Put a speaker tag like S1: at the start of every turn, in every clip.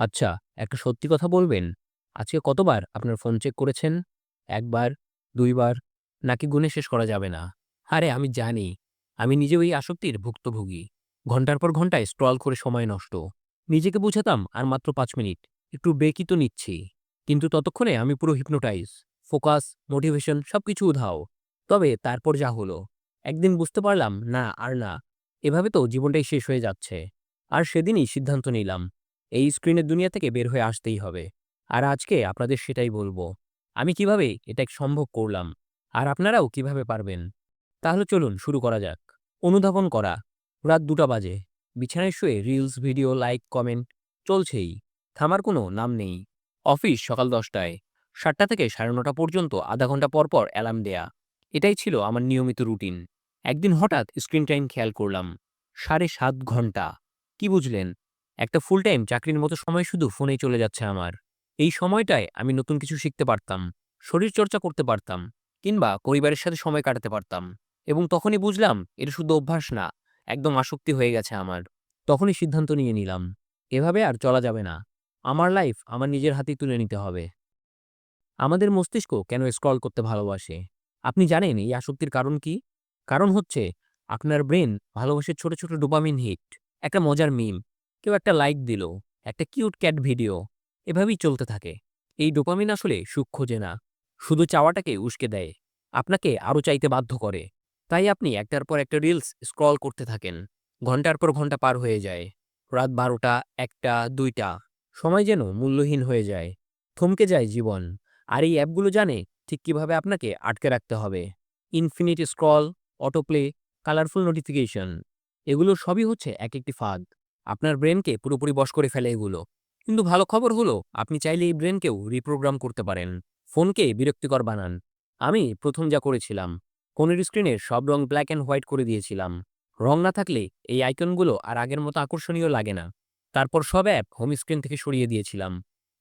S1: আচ্ছা, একটা সত্যি কথা বলবেন? আজকে কতবার আপনার ফোন চেক করেছেন? একবার দুইবার নাকি গুণে শেষ করা যাবে না? আরে আমি জানি, আমি নিজেও এই আসক্তির ভুক্তভোগী। ঘণ্টার পর ঘন্টায় স্ক্রল করে সময় নষ্ট। নিজেকে বুঝাতাম আর মাত্র পাঁচ মিনিট। একটু ব্রেকই তো নিচ্ছি। কিন্তু ততক্ষণে আমি পুরো হিপনোটাইজ। ফোকাস, মোটিভেশন সবকিছু উধাও। তবে তারপর যা হলো, একদিন বুঝতে পারলাম না আর না। এভাবে তো জীবনটাই শেষ হয়ে যাচ্ছে। আর সেদিনই সিদ্ধান্ত নিলাম এই স্ক্রিনের দুনিয়া থেকে বের হয়ে আসতেই হবে। আর আজকে আপনাদের সেটাই বলব, আমি কীভাবে এটা সম্ভব করলাম, আর আপনারাও কীভাবে পারবেন? তাহলে চলুন শুরু করা যাক। অনুধাবন করা, রাত দুটা বাজে, বিছানায় শুয়ে রিলস ভিডিও লাইক কমেন্ট চলছেই, থামার কোনো নাম নেই। অফিস সকাল দশটায়, সাতটা থেকে সাড়ে নটা পর্যন্ত আধা ঘণ্টা পর পর অ্যালার্ম দেয়া, এটাই ছিল আমার নিয়মিত রুটিন একদিন হঠাৎ স্ক্রিন টাইম খেয়াল করলাম, সাড়ে সাত ঘণ্টা, কি বুঝলেন? একটা ফুল টাইম চাকরির মতো সময় শুধু ফোনেই চলে যাচ্ছে আমার। এই সময়টায় আমি নতুন কিছু শিখতে পারতাম, শরীর চর্চা করতে পারতাম, কিংবা পরিবারের সাথে সময় কাটাতে পারতাম। এবং তখনই বুঝলাম এটা শুধু অভ্যাস না, একদম আসক্তি হয়ে গেছে আমার। তখনই সিদ্ধান্ত নিয়ে নিলাম, এভাবে আর চলা যাবে না। আমার লাইফ আমার নিজের হাতেই তুলে নিতে হবে। আমাদের মস্তিষ্ক কেন স্ক্রল করতে ভালোবাসে? আপনি জানেন এই আসক্তির কারণ কি? কারণ হচ্ছে আপনার ব্রেন ভালোবাসে ছোট ছোট ডোপামিন হিট একটা মজার মিম কেউ একটা লাইক দিল, একটা কিউট ক্যাট ভিডিও এভাবেই চলতে থাকে। এই ডোপামিন আসলে সুখ খোঁজে না, শুধু চাওয়াটাকে উস্কে দেয়, আপনাকে আরও চাইতে বাধ্য করে। তাই আপনি একটার পর একটা রিলস স্ক্রল করতে থাকেন, ঘণ্টার পর ঘণ্টা পার হয়ে যায়, রাত বারোটা, একটা, দুইটা, সময় যেন মূল্যহীন হয়ে যায়, থমকে যায় জীবন, আর এই অ্যাপগুলো জানে ঠিক কীভাবে আপনাকে আটকে রাখতে হবে। Infinite scroll autoplay colourful notification এগুলো সবই হচ্ছে এক একটি ফাঁদ। আপনার ব্রেনকে পুরোপুরি বশ করে ফেলে এগুলো। কিন্তু ভালো খবর হলো, আপনি চাইলে এই ব্রেনকেও রিপ্রোগ্রাম করতে পারেন। ফোনকে বিরক্তিকর বানান। আমি প্রথম যা করেছিলাম, ফোনের স্ক্রিনের সব রং ব্ল্যাক অ্যান্ড হোয়াইট করে দিয়েছিলাম। রং না থাকলে এই আইকনগুলো আর আগের মতো আকর্ষণীয় লাগে না। তারপর সব অ্যাপ হোম স্ক্রিন থেকে সরিয়ে দিয়েছিলাম।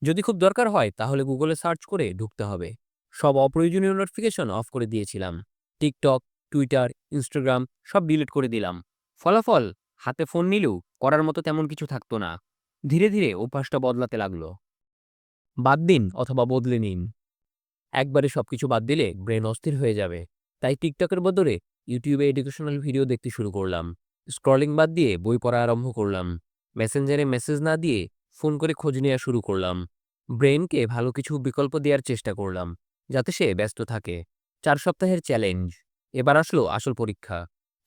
S1: যদি খুব দরকার হয়, তাহলে গুগলে সার্চ করে ঢুকতে হবে। সব অপ্রয়োজনীয় নোটিফিকেশন অফ করে দিয়েছিলাম। টিকটক, টুইটার, ইনস্টাগ্রাম সব ডিলিট করে দিলাম। ফলাফল হাতে ফোন নিলেও করার মতো তেমন কিছু থাকতো না। ধীরে ধীরে অভ্যাসটা বদলাতে লাগল। বাদ দিন অথবা বদলে নিন। একবারে সবকিছু বাদ দিলে ব্রেন অস্থির হয়ে যাবে। তাই টিকটকের বদলে ইউটিউবে এডুকেশনাল ভিডিও দেখতে শুরু করলাম। স্ক্রলিং বাদ দিয়ে বই পড়া আরম্ভ করলাম। মেসেঞ্জারে মেসেজ না দিয়ে ফোন করে খোঁজ নেওয়া শুরু করলাম। ব্রেনকে ভালো কিছু বিকল্প দেওয়ার চেষ্টা করলাম, যাতে সে ব্যস্ত থাকে। চার সপ্তাহের চ্যালেঞ্জ এবার আসলো আসল পরীক্ষা।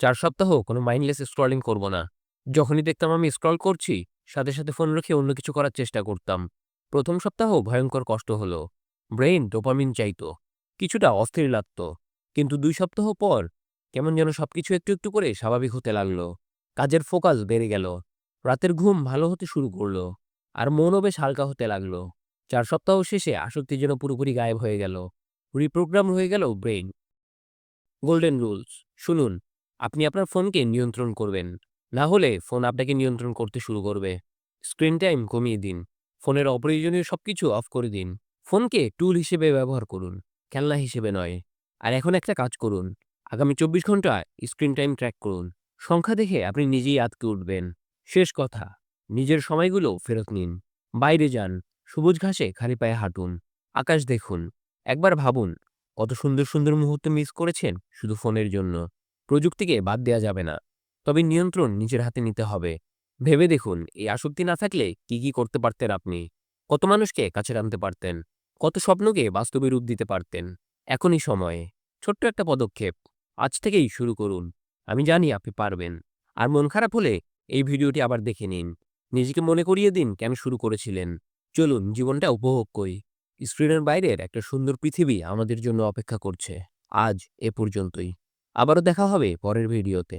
S1: চার সপ্তাহ কোনো মাইন্ডলেস স্ক্রলিং করব না। যখনই দেখতাম আমি স্ক্রল করছি, সাথে সাথে ফোন রেখে অন্য কিছু করার চেষ্টা করতাম। প্রথম সপ্তাহ ভয়ঙ্কর কষ্ট হলো। ব্রেইন ডোপামিন চাইতো। কিছুটা অস্থির লাগত। কিন্তু দুই সপ্তাহ পর কেমন যেন সবকিছু একটু একটু করে স্বাভাবিক হতে লাগল। কাজের ফোকাস বেড়ে গেল। রাতের ঘুম ভালো হতে শুরু করল। আর মনও বেশ হালকা হতে লাগল। চার সপ্তাহ শেষে আসক্তি যেন পুরোপুরি গায়েব হয়ে গেল। রিপ্রোগ্রাম হয়ে গেল ব্রেইন গোল্ডেন রুলস শুনুন। আপনি আপনার ফোনকে নিয়ন্ত্রণ করবেন। না হলে ফোন আপনাকে নিয়ন্ত্রণ করতে শুরু করবে। স্ক্রিন টাইম কমিয়ে দিন। ফোনের অপ্রয়োজনীয় সবকিছু অফ করে দিন। ফোনকে টুল হিসেবে ব্যবহার করুন। খেলনা হিসেবে নয়। আর এখন একটা কাজ করুন। আগামী চব্বিশ ঘণ্টা স্ক্রিন টাইম ট্র্যাক করুন। সংখ্যা দেখে আপনি নিজেই আতকে উঠবেন। শেষ কথা, নিজের সময়গুলো ফেরত নিন। বাইরে যান। সবুজ ঘাসে খালি পায়ে হাঁটুন। আকাশ দেখুন। একবার ভাবুন, কত সুন্দর সুন্দর মুহূর্ত মিস করেছেন শুধু ফোনের জন্য। প্রযুক্তিকে বাদ দেওয়া যাবে না। তবে নিয়ন্ত্রণ নিজের হাতে নিতে হবে। ভেবে দেখুন, এই আসক্তি না থাকলে কি কি করতে পারতেন আপনি? কত মানুষকে কাছে টানতে পারতেন? কত স্বপ্নকে বাস্তবে রূপ দিতে পারতেন? এখনই সময়ে। ছোট্ট একটা পদক্ষেপ। আজ থেকেই শুরু করুন। আমি জানি আপনি পারবেন। আর মন খারাপ হলে এই ভিডিওটি আবার দেখে নিন। নিজেকে মনে করিয়ে দিন কেন শুরু করেছিলেন। চলুন জীবনটা উপভোগ করি। স্ক্রিনের বাইরের একটা সুন্দর পৃথিবী আমাদের জন্য অপেক্ষা করছে। আজ এ পর্যন্তই। আবারও দেখা হবে পরের ভিডিওতে।